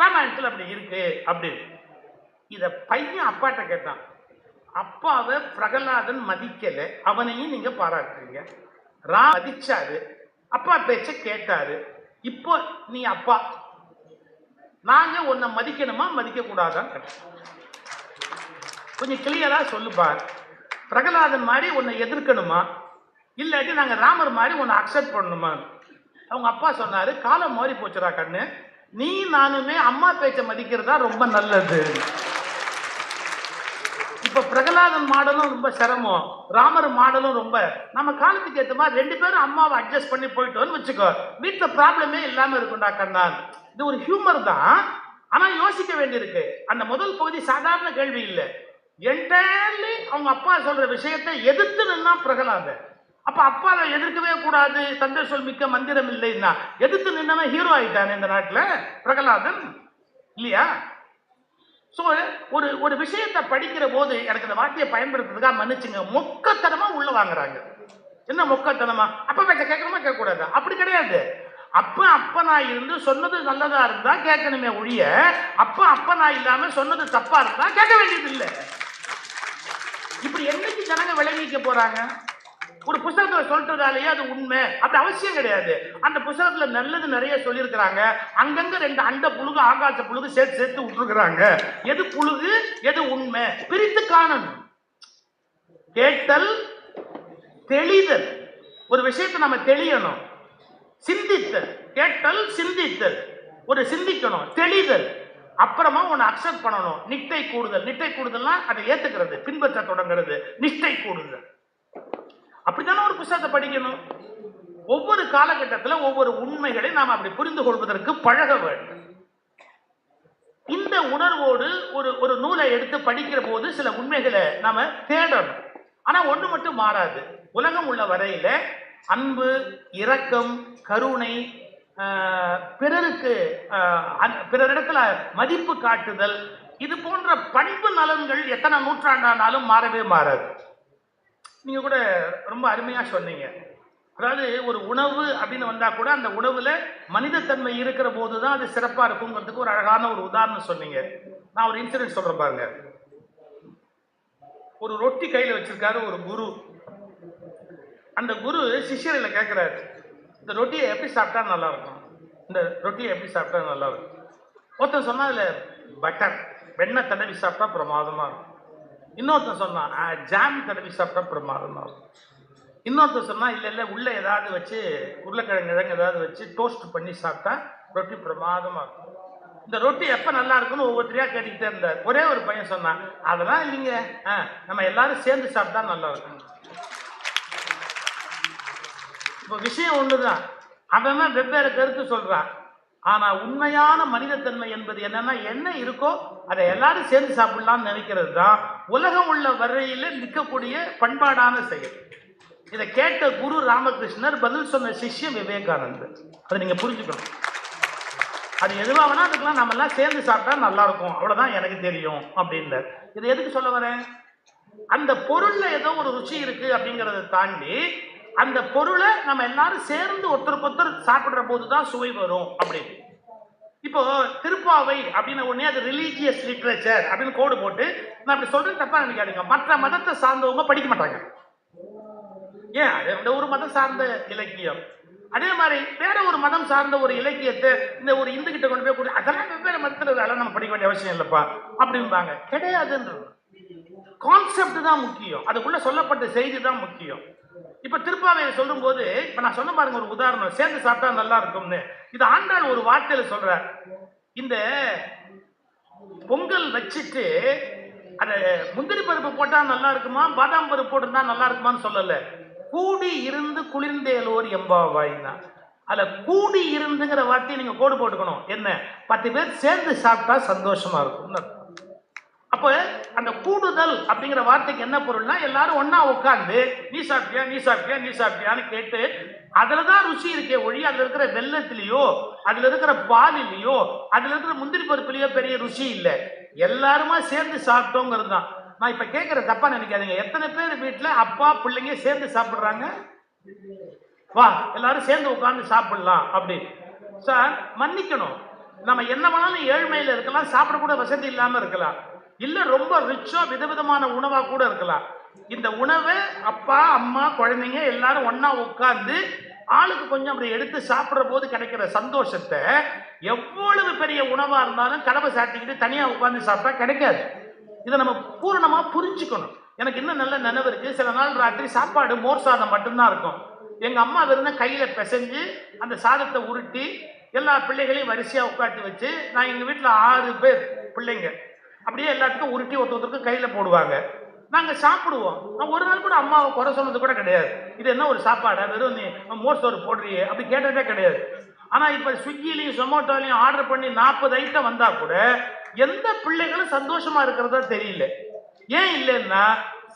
ராமாயணத்தில் அப்படி இருக்கு அப்படின்னு. இதை பையன் அப்பாட்ட கேட்டான். அப்பாவை பிரகலாதன் மதிக்கலை அவனையும் நீங்க பாராட்டுறீங்க. ரா மதிச்சாரு. அப்பா பேச்ச கேட்டாரு. இப்போ நீ அப்பா நாங்க உன்னை மதிக்கணுமா? மதிக்க கூடாதான் கொஞ்சம் கிளியரா சொல்லுப்பா பிரகலாதன் மாதிரி உன்னை எதிர்க்கணுமா? இல்லாட்டி நாங்க ராமர் மாதிரி உன்னை அக்செப்ட் பண்ணணுமா அவங்க அப்பா சொன்னாரு காலம் மாறி போச்சுடா கண்ணு. நீ நானுமே அம்மா பேச்ச மதிக்கிறதா ரொம்ப நல்லது. இப்ப பிரகலாதன் மாடலும் ரொம்ப சிரமம். ராமர் மாடலும் ரொம்ப. நம்ம காலத்துக்கு ஏத்த மாதிரி ரெண்டு பேரும் அம்மாவை அட்ஜஸ்ட் பண்ணி போயிட்டோம்னு வச்சுக்கோ. வீட்டுல ப்ராப்ளமே இல்லாம இருக்கும்டா கண்ணான் இது ஒரு ஹியூமர் தான். ஆனா யோசிக்க வேண்டியிருக்கு. அந்த முதல் பகுதி சாதாரண கேள்வி இல்லை. என்டையர்லி அவங்க அப்பா சொல்ற விஷயத்தை எதிர்த்து நின்னா பிரகலாதன். அப்ப அப்பாவை எதிர்க்கவே கூடாது. தந்தை மிக்க மந்திரம் இல்லைன்னா. எதிர்த்து நின்னவன் ஹீரோ ஆயிட்டான் இந்த நாட்டில்? பிரகலாதன். இல்லையா? ஸோ ஒரு ஒரு விஷயத்தை படிக்கிற போது எனக்கு இந்த வார்த்தையை பயன்படுத்துறதுக்காக மன்னிச்சுங்க. மொக்கத்தனமா உள்ள வாங்குறாங்க. என்ன மொக்கத்தனமா? அப்ப பேச்ச கேட்கணுமா? கேட்கக்கூடாது? அப்படி கிடையாது. அப்ப அப்பனா இருந்து சொன்னது நல்லதா இருந்தா கேட்கணுமே ஒழிய அப்ப அப்பனா இல்லாம சொன்னது தப்பா இருந்தா கேட்க வேண்டியது இல்லை இப்படி என்னைக்கு ஜனங்க விளைவிக்க போறாங்க? ஒரு புத்தகத்துல சொல்றதாலேயே அது உண்மை. அப்படி அவசியம் கிடையாது. அந்த புத்தகத்துல நல்லது நிறைய சொல்லியிருக்கிறாங்க. அங்கங்க ரெண்டு அண்ட புழுகு ஆகாச புழுகு சேர்த்து சேர்த்து விட்டுருக்குறாங்க. எது புழுகு எது உண்மை? பிரித்து காணணும். கேட்டல் தெளிதல். ஒரு விஷயத்தை நம்ம தெளியணும். சிந்தித்தல். கேட்டல் சிந்தித்தல். ஒரு சிந்திக்கணும். தெளிதல். அப்புறமா உன்னை அக்செப்ட் பண்ணணும். நிட்டை கூடுதல். நிட்டை கூடுதல்னா அதை ஏத்துக்கிறது. பின்பற்ற தொடங்குறது. நிஷ்டை கூடுதல். அப்படித்தானே ஒரு புத்தகத்தை படிக்கணும்? ஒவ்வொரு காலகட்டத்தில் ஒவ்வொரு உண்மைகளை நாம் அப்படி புரிந்து கொள்வதற்கு பழக வேண்டும். இந்த உணர்வோடு ஒரு ஒரு நூலை எடுத்து படிக்கிற போது சில உண்மைகளை நாம தேடணும். ஆனா ஒன்று மட்டும் மாறாது. உலகம் உள்ள வரையில அன்பு இரக்கம் கருணை பிறருக்கு அன்- பிறரிடத்துல மதிப்பு காட்டுதல் இது போன்ற பண்பு நலன்கள் எத்தனை நூற்றாண்டானாலும் மாறவே மாறாது. நீங்க கூட ரொம்ப அருமையா சொன்னீங்க. அதாவது ஒரு உணவு அப்படின்னு வந்தா கூட அந்த உணவுல மனிதத்தன்மை இருக்கிற போது தான் அது சிறப்பா இருக்குங்கிறதுக்கு ஒரு அழகான ஒரு உதாரணம் சொன்னீங்க. நான் ஒரு இன்சிடென்ட் சொல்கிறேன் பாருங்க. ஒரு ரொட்டி கையில வச்சிருக்காரு ஒரு குரு. அந்த குரு சிஷ்யர்களை கேட்கிறாரு இந்த ரொட்டியை எப்படி சாப்பிட்டா நல்லா இருக்கும்? இந்த ரொட்டியை எப்படி சாப்பிட்டா நல்லா இருக்கும்? ஒருத்தன் சொன்னா அதுல பட்டர் வெண்ணெய் தடவி சாப்பிட்டா பிரமாதமா இருக்கும். இன்னொருத்தன் சொன்னான் "ஆ, ஜாம் தடவி சாப்பிட்டா பிரமாதம் இருக்கும். இன்னொருத்தர் சொன்னால் இல்லை இல்லை உள்ளே ஏதாவது வச்சு உருளைக்கிழங்கு கிழங்கு ஏதாவது வச்சு டோஸ்ட் பண்ணி சாப்பிட்டா ரொட்டி பிரமாதமாக இருக்கும். இந்த ரொட்டி எப்போ நல்லா இருக்கும்னு ஒவ்வொருத்தரையாக கேட்டுக்கிட்டே இருந்தார். ஒரே ஒரு பையன் சொன்னான் அதெல்லாம் இல்லைங்க. ஆ, நம்ம எல்லாரும் சேர்ந்து சாப்பிட்டா நல்லா இருக்கும். இப்போ விஷயம் ஒன்று தான் அவன் வெவ்வேறு கருத்து சொல்கிறான் ஆனால் உண்மையான மனிதத்தன்மை என்பது என்னன்னா என்ன இருக்கோ அதை எல்லாரும் சேர்ந்து சாப்பிடலாம்னு நினைக்கிறது தான் உலகம் உள்ள வரையில நிற்கக்கூடிய பண்பாடான செயல். இதை கேட்ட குரு ராமகிருஷ்ணர் பதில் சொன்ன சிஷ்யம் விவேகானந்தர். அதை நீங்க புரிஞ்சுக்கணும். அது எதுவாக வேணா அதுக்கெல்லாம் நம்ம எல்லாம் சேர்ந்து சாப்பிட்டா நல்லா இருக்கும் அவ்வளவுதான் எனக்கு தெரியும் அப்படின்றார். இது எதுக்கு சொல்ல வரேன்? அந்த பொருள்ல ஏதோ ஒரு ருச்சி இருக்கு அப்படிங்கறத தாண்டி அந்த பொருளை நம்ம எல்லாரும் சேர்ந்து ஒருத்தருக்கு ஒருத்தர் சாப்பிடுற போது தான் சுவை வரும் அப்படின்னு. இப்போ திருப்பாவை அப்படின்னு உடனே அது ரிலீஜியஸ் லிட்ரேச்சர் அப்படின்னு கோடு போட்டு நான் அப்படி சொல்றது தப்பா நினைக்காதீங்க. மற்ற மதத்தை சார்ந்தவங்க படிக்க மாட்டாங்க. ஏன்? அது ஒரு மதம் சார்ந்த இலக்கியம். அதே மாதிரி வேற ஒரு மதம் சார்ந்த ஒரு இலக்கியத்தை இந்த ஒரு இந்து கிட்ட கொண்டு போய் கொடு அதெல்லாம் வெவ்வேறு மதத்தில் அதெல்லாம் நம்ம படிக்க வேண்டிய அவசியம் இல்லைப்பா அப்படிம்பாங்க. கிடையாதுன்றது. கான்செப்ட் தான் முக்கியம். அதுக்குள்ள சொல்லப்பட்ட செய்தி தான் முக்கியம். இப்ப திருப்பாவையை சொல்லும்போது இப்ப நான் சொன்ன பாருங்க ஒரு உதாரணம். சேர்ந்து சாப்பிட்டா நல்லா இருக்கும்னு. இது ஆண்டாள் ஒரு வார்த்தையில சொல்ற இந்த பொங்கல் வச்சுட்டு அந்த முந்திரி பருப்பு போட்டா நல்லா இருக்குமா? பாதாம் பருப்பு போட்டிருந்தா நல்லா இருக்குமான்னு சொல்லல. கூடி இருந்து குளிர்ந்தேலோர் எம்பாவாய்னா. அதுல கூடி இருந்துங்கிற வார்த்தையை நீங்க கோடு போட்டுக்கணும். என்ன? பத்து பேர் சேர்ந்து சாப்பிட்டா சந்தோஷமா இருக்கும். அர்த்தம். அப்ப அந்த கூடுதல் அப்படிங்கிற வார்த்தைக்கு என்ன பொருள்னா எல்லாரும் ஒன்னா உட்காந்து நீ சாப்பிட்டியா நீ சாப்பிட்டியா நீ சாப்பிட்டியான்னு கேட்டு அதுலதான் ருசி இருக்கே ஒழி அதுல இருக்கிற வெள்ளத்திலேயோ அதுல இருக்கிற பாலிலேயோ அதுல இருக்கிற முந்திரி பருப்புலையோ பெரிய ருசி இல்லை. எல்லாருமா சேர்ந்து சாப்பிட்டோங்கிறது தான். நான் இப்ப கேட்கிற தப்பா நினைக்காதீங்க. எத்தனை பேர் வீட்டுல அப்பா பிள்ளைங்க சேர்ந்து சாப்பிடுறாங்க? வா எல்லாரும் சேர்ந்து உட்காந்து சாப்பிடலாம் அப்படி. சார் மன்னிக்கணும். நம்ம என்ன வேணாலும் ஏழ்மையில இருக்கலாம் சாப்பிடக்கூட வசதி இல்லாம இருக்கலாம். இல்ல ரொம்ப ரிச்சோ விதவிதமான உணவா கூட இருக்கலாம். இந்த உணவை அப்பா அம்மா குழந்தைங்க எல்லாரும் ஒன்றா உட்கார்ந்து ஆளுக்கு கொஞ்சம் அப்படி எடுத்து சாப்பிடுற போது கிடைக்கிற சந்தோஷத்தை எவ்வளவு பெரிய உணவா இருந்தாலும் கடவை சாட்டிக்கிட்டு தனியா உட்கார்ந்து சாப்பிட்டா கிடைக்காது. இதை நம்ம பூரணமா புரிஞ்சுக்கணும். எனக்கு இன்னும் நல்ல நினைவு இருக்கு. சில நாள் ராத்திரி சாப்பாடு மோர் சாதம் மட்டும்தான் இருக்கும். எங்க அம்மா விருந்த கையில பிசைஞ்சு அந்த சாதத்தை உருட்டி எல்லா பிள்ளைகளையும் வரிசையா உட்காந்து வச்சு நான் எங்க வீட்டுல ஆறு பேர் பிள்ளைங்க. அப்படியே எல்லாத்துக்கும் உருட்டி ஒருத்த ஒருத்தருக்கு கையில் போடுவாங்க. நாங்கள் சாப்பிடுவோம். நான் ஒரு நாள் கூட அம்மாவை குறை சொன்னது கூட கிடையாது. இது என்ன ஒரு சாப்பாடா? வெறும் நீ மோர் சோறு போடுறியே. அப்படி கேட்டதே கிடையாது. ஆனால் இப்போ ஸ்விக்கிலையும் ஜொமேட்டோலையும் ஆர்டர் பண்ணி நாற்பது ஐட்டம் வந்தால் கூட எந்த பிள்ளைகளும் சந்தோஷமாக இருக்கிறதா தெரியல. ஏன் இல்லைன்னா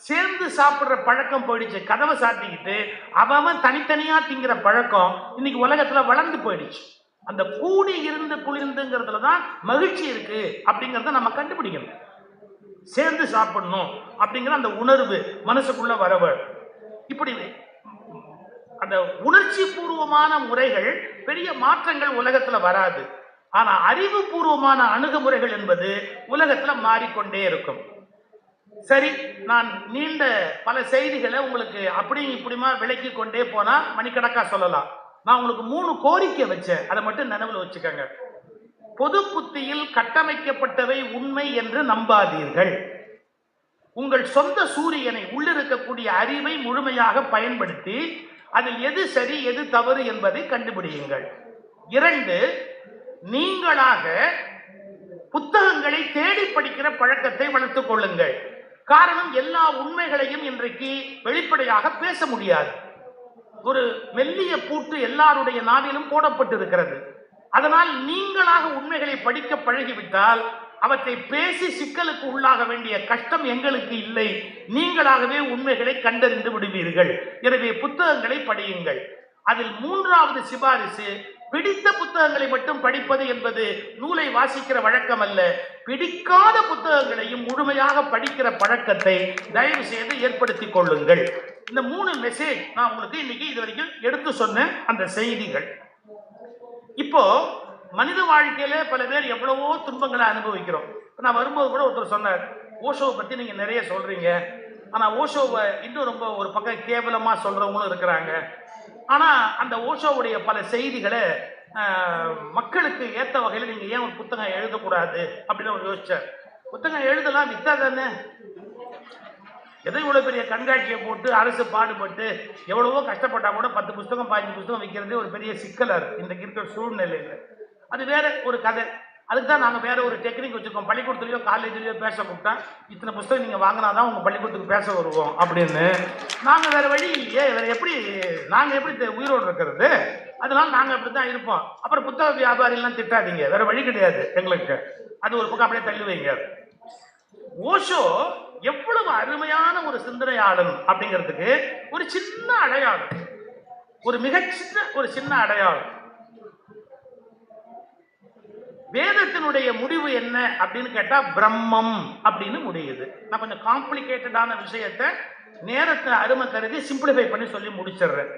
சேர்ந்து சாப்பிட்ற பழக்கம் போயிடுச்சு. கதவை சாத்திக்கிட்டு அவன் தனித்தனியாக திங்கிற பழக்கம் இன்னைக்கு உலகத்தில் வளர்ந்து போயிடுச்சு. அந்த கூடி இருந்து குளிர்ந்துங்கிறதுல தான் மகிழ்ச்சி இருக்கு அப்படிங்கிறத நம்ம கண்டுபிடிக்கணும். சேர்ந்து சாப்பிடணும் அப்படிங்கிற அந்த உணர்வு மனசுக்குள்ள வரவ இப்படி அந்த உணர்ச்சி பூர்வமான முறைகள் பெரிய மாற்றங்கள் உலகத்துல வராது. ஆனா அறிவுபூர்வமான அணுகுமுறைகள் என்பது உலகத்துல மாறிக்கொண்டே இருக்கும். சரி நான் நீண்ட பல செய்திகளை உங்களுக்கு அப்படியும் இப்படிமா விளக்கி கொண்டே போனா மணிக்கணக்கா சொல்லலாம். நான் உங்களுக்கு மூணு கோரிக்கை வச்சேன். அதை மட்டும் நினைவில் வச்சுக்கோங்க. பொது புத்தியில் கட்டமைக்கப்பட்டவை உண்மை என்று நம்பாதீர்கள். உங்கள் சொந்த சூரியனை உள்ளிருக்கக்கூடிய அறிவை முழுமையாக பயன்படுத்தி அதில் எது சரி எது தவறு என்பதை கண்டுபிடியுங்கள். இரண்டு நீங்களாக புத்தகங்களை தேடி படிக்கிற பழக்கத்தை வளர்த்துக் கொள்ளுங்கள். காரணம் எல்லா உண்மைகளையும் இன்றைக்கு வெளிப்படையாக பேச முடியாது. ஒரு மெல்லிய பூட்டு எல்லாருடைய நாவிலும் போடப்பட்டிருக்கிறது. அதனால் நீங்களாக உண்மைகளை படிக்க பழகிவிட்டால் அவற்றை பேசி சிக்கலுக்கு உள்ளாக வேண்டிய கஷ்டம் எங்களுக்கு இல்லை. நீங்களாகவே உண்மைகளை கண்டறிந்து விடுவீர்கள். எனவே புத்தகங்களை படியுங்கள். அதில் மூன்றாவது சிபாரிசு பிடித்த புத்தகங்களை மட்டும் படிப்பது என்பது நூலை வாசிக்கிற வழக்கம் அல்ல பிடிக்காத புத்தகங்களையும் முழுமையாக படிக்கிற பழக்கத்தை தயவு செய்து ஏற்படுத்திக் கொள்ளுங்கள். இந்த மூணு மெசேஜ் நான் உங்களுக்கு இன்னைக்கு இது வரைக்கும் எடுத்து சொன்னேன் அந்த செய்திகள். இப்போ மனித வாழ்க்கையில பல பேர் எவ்வளவோ துன்பங்களை அனுபவிக்கிறோம். நான் வரும்போது கூட ஒருத்தர் சொன்னார் ஓஷோவை பத்தி நீங்க நிறைய சொல்றீங்க. ஆனா ஓஷோவை இன்னும் ரொம்ப ஒரு பக்கம் கேவலமா சொல்றவங்களும் இருக்கிறாங்க. ஆனா அந்த ஓஷோவுடைய பல செய்திகளை மக்களுக்கு ஏத்த வகையில் நீங்க ஏன் ஒரு புத்தகம் எழுதக்கூடாது அப்படின்னு அவர் யோசிச்சார். புத்தகம் எழுதலாம் வித்தா தானே? எதை இவ்வளவு பெரிய கண்காட்சியை போட்டு அரசு பாடுபட்டு எவ்வளவோ கஷ்டப்பட்டா கூட பத்து புஸ்தகம் பாஞ்சு புஸ்தகம் வைக்கிறதே ஒரு பெரிய சிக்கலர் இந்த இன்றைக்கு இருக்கிற சூழ்நிலையில். அது வேற ஒரு கதை. அதுக்கு தான் நாங்கள் வேற ஒரு டெக்னிக் வச்சுருக்கோம். பள்ளிக்கூடத்துலையோ காலேஜ்லையோ பேச கூப்பிட்டா இத்தனை புஸ்தகம் நீங்க வாங்கினாதான் உங்கள் பள்ளிக்கூடத்துக்கு பேச வருவோம் அப்படின்னு. நாங்கள் வேற வழி இல்லையே. வேற எப்படி நாங்கள் எப்படி உயிரோடு இருக்கிறது? அதனால அப்படி தான் இருப்போம். அப்புறம் புத்தக வியாபாரிலாம் திட்டாதீங்க. வேற வழி கிடையாது எங்களுக்கு. அது ஒரு பக்கம் அப்படியே தள்ளி வைங்க. ஓஷோ எவ்வளவு அருமையான ஒரு சிந்தனையாளன் அப்படிங்கிறதுக்கு ஒரு சின்ன அடையாளம். ஒரு மிகச்சின்ன ஒரு சின்ன அடையாளம். வேதத்தினுடைய முடிவு என்ன அப்படின்னு கேட்டா பிரம்மம் அப்படின்னு முடியுது. நான் கொஞ்சம் காம்ப்ளிகேட்டடான விஷயத்தை நேரத்தை அருமை கருதி சிம்பிளிஃபை பண்ணி சொல்லி முடிச்சிடுறேன்.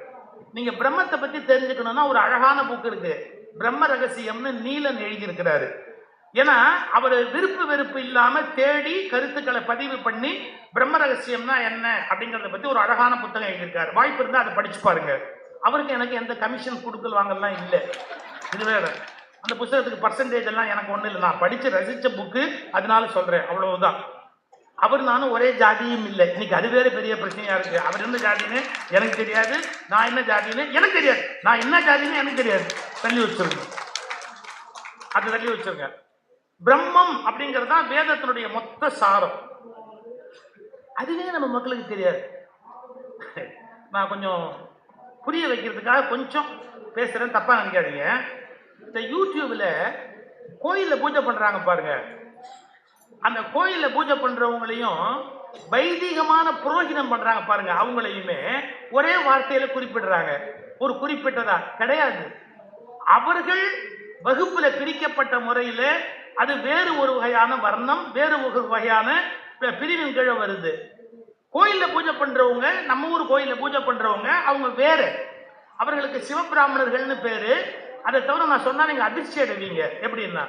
நீங்க பிரம்மத்தை பத்தி தெரிஞ்சுக்கணும்னா ஒரு அழகான புக் இருக்கு. பிரம்ம ரகசியம்னு நீலன் எழுதியிருக்கிறாரு. ஏன்னா அவர் விருப்பு வெறுப்பு இல்லாம தேடி கருத்துக்களை பதிவு பண்ணி பிரம்ம ரகசியம்னா என்ன அப்படிங்கறத பத்தி ஒரு அழகான புத்தகம் எழுதியிருக்காரு. வாய்ப்பு இருந்தா அதை படிச்சு பாருங்க. அவருக்கு எனக்கு எந்த கமிஷன் கொடுக்கல் வாங்கலாம் இல்லை. இது வேற. அந்த புத்தகத்துக்கு பர்சன்டேஜ் எல்லாம் எனக்கு ஒண்ணு இல்லை. நான் படிச்சு ரசிச்ச புக்கு அதனால சொல்றேன். அவ்வளவுதான். அவர் நானும் ஒரே ஜாதியும் இல்லை. இன்னைக்கு அது வேற பெரிய பிரச்சனையா இருக்கு. அவர் என்ன ஜாதின்னு எனக்கு தெரியாது. நான் என்ன ஜாதின்னு எனக்கு தெரியாது. நான் என்ன ஜாதின்னு எனக்கு தெரியாது. தள்ளி வச்சுருங்க. அது தள்ளி வச்சுருங்க. பிரம்மம் அப்படிங்கிறது தான் வேதத்தினுடைய மொத்த சாரம். அதுவே நம்ம மக்களுக்கு தெரியாது. நான் கொஞ்சம் புரிய வைக்கிறதுக்காக கொஞ்சம் பேசுறேன் தப்பா நினைக்காதீங்க. இந்த யூடியூப்ல கோயிலில் பூஜை பண்றாங்க பாருங்க. அந்த கோயிலில் பூஜை பண்றவங்களையும் வைதிகமான புரோகிதம் பண்றாங்க பாருங்க. அவங்களையுமே ஒரே வார்த்தையில குறிப்பிடுறாங்க. ஒரு குறிப்பிட்டதா கிடையாது. அவர்கள் வகுப்புல பிரிக்கப்பட்ட முறையில அது வேறு ஒரு வகையான வர்ணம் வேறு ஒரு வகையான பிரிவின் கீழே வருது. கோயிலில் பூஜை பண்ணுறவங்க நம்ம ஊர் கோயிலில் பூஜை பண்ணுறவங்க அவங்க வேறு. அவர்களுக்கு சிவபிராமணர்கள்னு பேர். அதை தவிர நான் சொன்னால் நீங்கள் அதிர்ச்சி அடைவீங்க. எப்படின்னா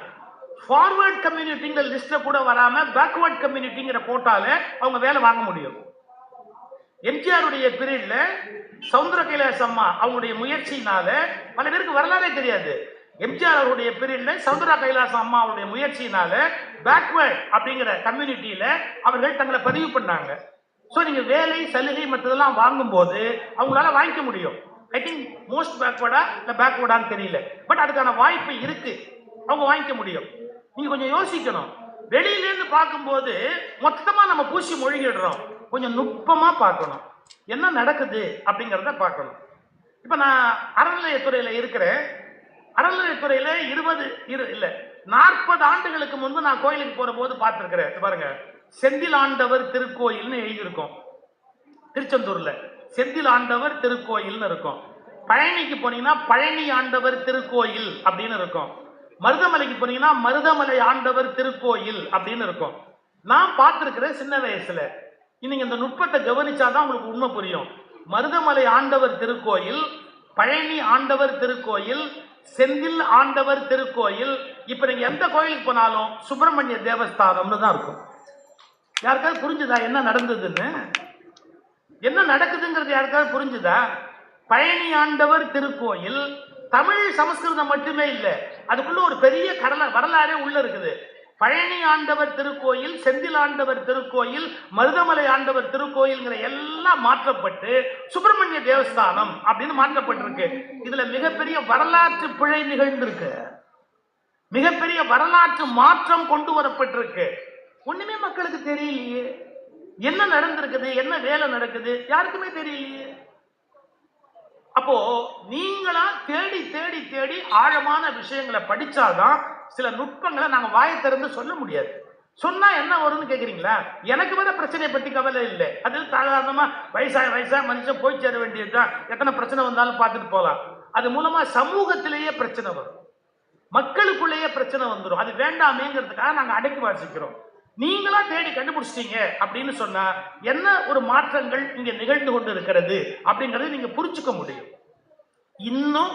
ஃபார்வர்ட் கம்யூனிட்டிங்கிற லிஸ்ட்டில் கூட வராமல் பேக்வேர்ட் கம்யூனிட்டிங்கிற போட்டாலே அவங்க வேலை வாங்க முடியும். எம்ஜிஆருடைய பீரியடில் சவுந்தர கைலாசம்மா அவங்களுடைய முயற்சியினால பல பேருக்கு வரலாறே தெரியாது. எம்ஜிஆர் அவருடைய பீரியட்ல சவுந்தரா கைலாசம் அம்மாவுடைய முயற்சியினால பேக்வேர்ட் அப்படிங்கிற கம்யூனிட்டியில அவர்கள் தங்களை பதிவு பண்ணாங்க. ஸோ நீங்க வேலை சலுகை மற்றதெல்லாம் வாங்கும்போது அவங்களால வாங்கிக்க முடியும். ஐ திங்க் மோஸ்ட் பேக்வேர்டா இல்லை பேக்வேர்டான்னு தெரியல. பட் அதுக்கான வாய்ப்பு இருக்கு. அவங்க வாங்கிக்க முடியும். நீங்க கொஞ்சம் யோசிக்கணும். வெளியிலேருந்து பார்க்கும்போது மொத்தமாக நம்ம பூசி மொழிகிடுறோம். கொஞ்சம் நுட்பமாக பார்க்கணும். என்ன நடக்குது அப்படிங்கிறத பார்க்கணும். இப்போ நான் அறநிலையத்துறையில் இருக்கிறேன். அறநிலையத்துறையில இருபது இரு இல்ல நாற்பது ஆண்டுகளுக்கு முன்பு நான் கோயிலுக்கு போற போது பார்த்திருக்கிறேன். பாருங்க. செந்தில் ஆண்டவர் திருக்கோயில்னு எழுதியிருக்கோம். திருச்செந்தூர்ல. செந்தில் ஆண்டவர் திருக்கோயில்னு இருக்கும். பழனிக்கு போனீங்கன்னா பழனி ஆண்டவர் திருக்கோயில் அப்படின்னு இருக்கும். மருதமலைக்கு போனீங்கன்னா மருதமலை ஆண்டவர் திருக்கோயில் அப்படின்னு இருக்கும். நான் பார்த்திருக்கிறேன் சின்ன வயசுல. இன்னைக்கு இந்த நுட்பத்தை கவனிச்சாதான் உங்களுக்கு உண்மை புரியும். மருதமலை ஆண்டவர் திருக்கோயில் பழனி ஆண்டவர் திருக்கோயில் செந்தில் ஆண்டவர் திருக்கோயில். இப்போ நீங்கள் எந்த கோயிலுக்கு போனாலும் சுப்பிரமணிய தேவஸ்தானம்னு தான் இருக்கும். யாருக்காவது புரிஞ்சுதா என்ன நடந்ததுன்னு? என்ன நடக்குதுங்கிறது யாருக்காவது புரிஞ்சுதா? பழனி ஆண்டவர் திருக்கோயில் தமிழ் சமஸ்கிருதம் மட்டுமே இல்லை அதுக்குள்ள ஒரு பெரிய கடல வரலாறே உள்ள இருக்குது. பழனி ஆண்டவர் திருக்கோயில் செந்தில் ஆண்டவர் திருக்கோயில் மருதமலை ஆண்டவர் திருக்கோயில்ங்கிற எல்லாம் மாற்றப்பட்டு சுப்பிரமணிய தேவஸ்தானம் அப்படின்னு மாற்றப்பட்டிருக்கு. இதுல மிகப்பெரிய வரலாற்று பிழை நிகழ்ந்திருக்கு. மிகப்பெரிய வரலாற்று மாற்றம் கொண்டு வரப்பட்டிருக்கு. ஒண்ணுமே மக்களுக்கு தெரியலையே. என்ன நடந்திருக்குது? என்ன வேலை நடக்குது? யாருக்குமே தெரியலையே. அப்போ நீங்களா தேடி தேடி தேடி ஆழமான விஷயங்களை படிச்சாதான் சில நுட்பங்களை நாங்கள் வாயை திறந்து சொல்ல முடியாது. சொன்னா என்ன வரும்னு கேட்குறீங்களா எனக்கு வர பிரச்சனையை பற்றி கவலை இல்லை. அது சாதாரணமாக வயசாக வயசாக மனுஷன் போய் சேர வேண்டியதுதான். எத்தனை பிரச்சனை வந்தாலும் பார்த்துட்டு போகலாம் அது மூலமாக சமூகத்திலேயே பிரச்சனை வரும். மக்களுக்குள்ளேயே பிரச்சனை வந்துடும் அது வேண்டாமேங்கிறதுக்காக நாங்கள் அடக்கி வாசிக்கிறோம். நீங்களா தேடி கண்டுபிடிச்சிட்டீங்க அப்படின்னு சொன்னா என்ன ஒரு மாற்றங்கள் இங்க நிகழ்ந்து கொண்டு இருக்கிறது அப்படிங்கறத நீங்க புரிஞ்சுக்க முடியும். இன்னும்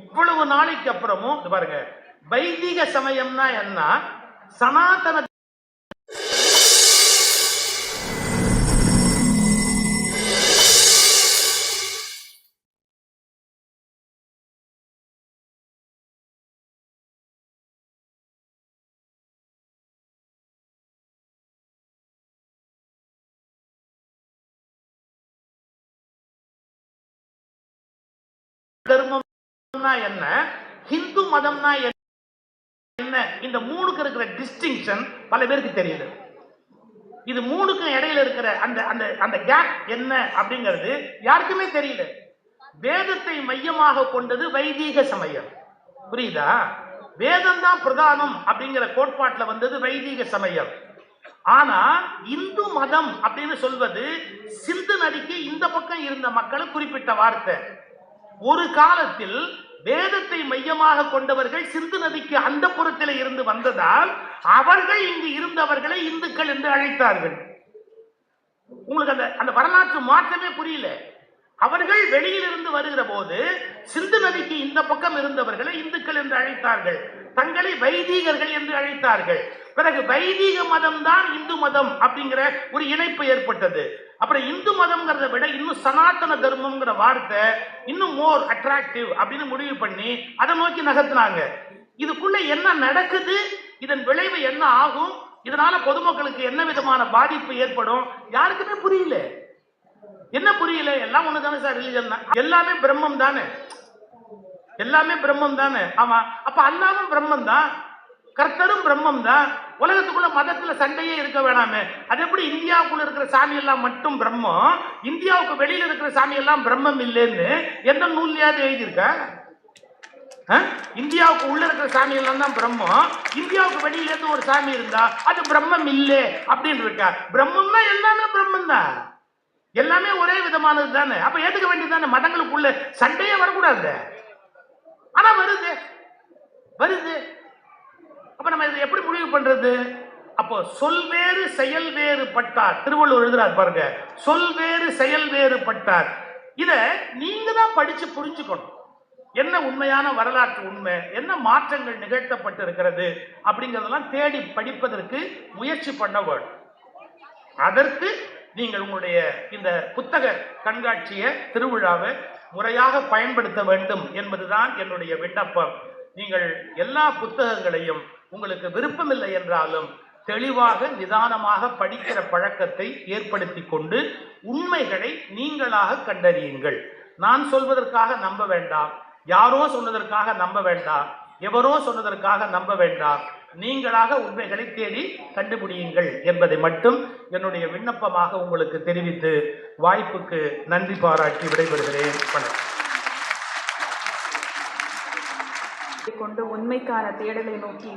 இவ்வளவு நாளைக்கு அப்புறமும் இது பாருங்க வைதிக சமயம்னா என்ன? சனாதன தர்மம்னா என்ன? ஹிந்து மதம்னா என்ன இந்த மூணுக்கு இருக்கிற டிஸ்டிங்ஷன் பல பேருக்கு தெரியுது. இது மூணுக்கும் இடையில இருக்கிற அந்த அந்த அந்த கேப் என்ன அப்படிங்கிறது யாருக்குமே தெரியல. வேதத்தை மையமாக கொண்டது வைதீக சமயம். புரியுதா? வேதம் தான் பிரதானம் அப்படிங்கிற கோட்பாட்டுல வந்தது வைதீக சமயம். ஆனா இந்து மதம் அப்படின்னு சொல்வது சிந்து நதிக்கு இந்த பக்கம் இருந்த மக்களை குறிப்பிட்ட வார்த்தை. ஒரு காலத்தில் வேதத்தை மையமாக கொண்டவர்கள் சிந்து நதிக்கு அந்த புறத்தில் இருந்து வந்ததால் அவர்கள் இங்கு இருந்தவர்களை இந்துக்கள் என்று அழைத்தார்கள். உங்களுக்கு அந்த அந்த வரலாற்று மாற்றமே புரியல. அவர்கள் வெளியிலிருந்து வருகிற போது சிந்து நதிக்கு இந்த பக்கம் இருந்தவர்களை இந்துக்கள் என்று அழைத்தார்கள். தங்களை வைதீகர்கள் என்று அழைத்தார்கள். பிறகு வைதீக மதம் தான் இந்து மதம் அப்படிங்கிற ஒரு இணைப்பு ஏற்பட்டது. அப்புறம் இந்து மதம்ங்கிறத விட இன்னும் சனாதன தர்மம்ங்கிற வார்த்தை இன்னும் மோர் அட்ராக்டிவ் அப்படின்னு முடிவு பண்ணி அதை நோக்கி நகர்த்தினாங்க. இதுக்குள்ள என்ன நடக்குது? இதன் விளைவு என்ன ஆகும்? இதனால பொதுமக்களுக்கு என்ன விதமான பாதிப்பு ஏற்படும்? யாருக்குமே புரியல. என்ன புரியல? எல்லாம் ஒண்ணு தானே சார் ரிலிஜன் தான். எல்லாமே பிரம்மம் தானே. எல்லாமே பிரம்மம் தானே. ஆமா. அப்ப அல்லாவும் பிரம்மம் தான். கர்த்தரும் பிரம்மம் தான் உலகத்துக்குள்ள மதத்துல சண்டையே இருக்க வேணாமே. அது எப்படி இந்தியாவுக்குள்ள இருக்கிற சாமி எல்லாம் மட்டும் பிரம்மம்? இந்தியாவுக்கு வெளியில இருக்கிற சாமி எல்லாம் பிரம்மம் இல்லைன்னு எந்த நூல்லையாவது எழுதியிருக்க? ஆ? இந்தியாவுக்கு உள்ள இருக்கிற சாமி எல்லாம் தான் பிரம்மம். இந்தியாவுக்கு வெளியில இருந்து ஒரு சாமி இருந்தா அது பிரம்மம் இல்லை அப்படின்னு இருக்கா? பிரம்மம்னா எல்லாமே பிரம்மம் தான் எல்லாமே ஒரே விதமானது தானே. அப்ப ஏத்துக்க வேண்டியது தானே? மதங்களுக்குள்ள சண்டையே வரக்கூடாது. ஆனா வருது. வருது. அப்ப நம்ம இதை எப்படி முடிவு பண்றது? அப்போ சொல் வேறு செயல் வேறு பட்டார். திருவள்ளுவர் எழுதுறார் பாருங்க. சொல் வேறு செயல் வேறு பட்டார். இத நீங்க தான் படிச்சு புரிஞ்சுக்கணும். என்ன உண்மையான வரலாற்று உண்மை? என்ன மாற்றங்கள் நிகழ்த்தப்பட்டு இருக்கிறது அப்படிங்கிறதெல்லாம் தேடி படிப்பதற்கு முயற்சி பண்ண வேண்டும். அதற்கு நீங்கள் உங்களுடைய இந்த புத்தக கண்காட்சியை திருவிழாவை முறையாக பயன்படுத்த வேண்டும் என்பதுதான் என்னுடைய விண்ணப்பம். நீங்கள் எல்லா புத்தகங்களையும் உங்களுக்கு விருப்பமில்லை என்றாலும் தெளிவாக நிதானமாக படிக்கிற பழக்கத்தை ஏற்படுத்தி கொண்டு உண்மைகளை நீங்களாக கண்டறியுங்கள். நான் சொல்வதற்காக நம்ப வேண்டாம். யாரோ சொன்னதற்காக நம்ப வேண்டாம். எவரோ சொன்னதற்காக நம்ப வேண்டாம். நீங்களாக உண்மைகளை தேடி கண்டுபிடியுங்கள் என்பதை மட்டும் என்னுடைய விண்ணப்பமாக உங்களுக்கு தெரிவித்து வாய்ப்புக்கு நன்றி பாராட்டி விடைபெறுகிறேன். வணக்கம். கொண்டு உண்மைக்கான தேடலை நோக்கி